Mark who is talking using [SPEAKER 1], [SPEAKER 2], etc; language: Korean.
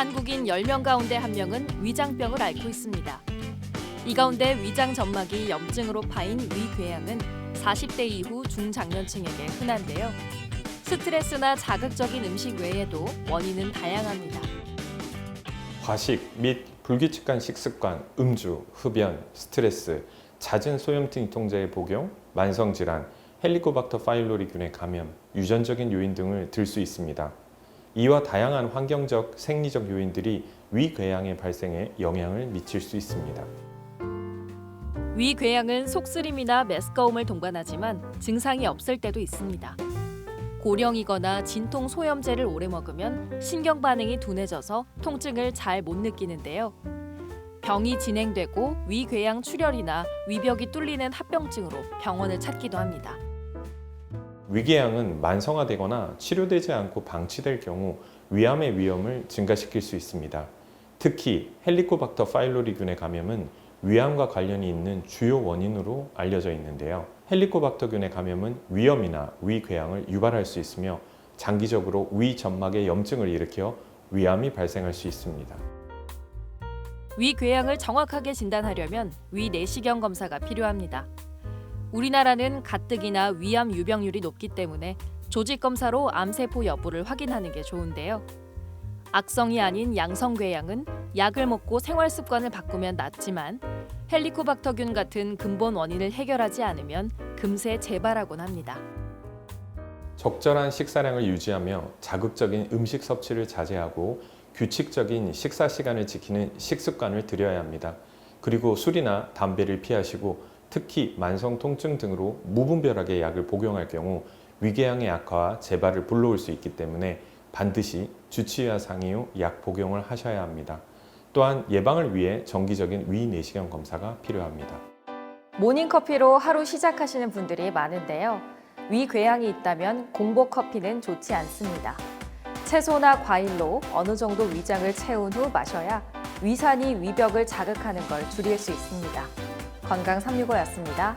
[SPEAKER 1] 한국인 10명 가운데 1명은 위장병을 앓고 있습니다. 이 가운데 위장 점막이 염증으로 파인 위궤양은 40대 이후 중장년층에게 흔한데요. 스트레스나 자극적인 음식 외에도 원인은 다양합니다.
[SPEAKER 2] 과식 및 불규칙한 식습관, 음주, 흡연, 스트레스, 잦은 소염증 통제의 복용, 만성 질환, 헬리코박터 파일로리균의 감염, 유전적인 요인 등을 들 수 있습니다. 이와 다양한 환경적, 생리적 요인들이 위궤양의 발생에 영향을 미칠 수 있습니다.
[SPEAKER 1] 위궤양은 속쓰림이나 메스꺼움을 동반하지만 증상이 없을 때도 있습니다. 고령이거나 진통 소염제를 오래 먹으면 신경 반응이 둔해져서 통증을 잘 못 느끼는데요. 병이 진행되고 위궤양 출혈이나 위벽이 뚫리는 합병증으로 병원을 찾기도 합니다.
[SPEAKER 2] 위궤양은 만성화되거나 치료되지 않고 방치될 경우 위암의 위험을 증가시킬 수 있습니다. 특히 헬리코박터 파일로리균의 감염은 위암과 관련이 있는 주요 원인으로 알려져 있는데요. 헬리코박터균의 감염은 위염이나 위궤양을 유발할 수 있으며 장기적으로 위 점막에 염증을 일으켜 위암이 발생할 수 있습니다.
[SPEAKER 1] 위궤양을 정확하게 진단하려면 위 내시경 검사가 필요합니다. 우리나라는 가뜩이나 위암 유병률이 높기 때문에 조직 검사로 암세포 여부를 확인하는 게 좋은데요. 악성이 아닌 양성 궤양은 약을 먹고 생활 습관을 바꾸면 낫지만 헬리코박터균 같은 근본 원인을 해결하지 않으면 금세 재발하곤 합니다.
[SPEAKER 2] 적절한 식사량을 유지하며 자극적인 음식 섭취를 자제하고 규칙적인 식사 시간을 지키는 식습관을 들여야 합니다. 그리고 술이나 담배를 피하시고 특히 만성 통증 등으로 무분별하게 약을 복용할 경우 위궤양의 악화와 재발을 불러올 수 있기 때문에 반드시 주치의와 상의 후 약 복용을 하셔야 합니다. 또한 예방을 위해 정기적인 위 내시경 검사가 필요합니다.
[SPEAKER 3] 모닝커피로 하루 시작하시는 분들이 많은데요. 위궤양이 있다면 공복 커피는 좋지 않습니다. 채소나 과일로 어느 정도 위장을 채운 후 마셔야 위산이 위벽을 자극하는 걸 줄일 수 있습니다. 건강 365였습니다.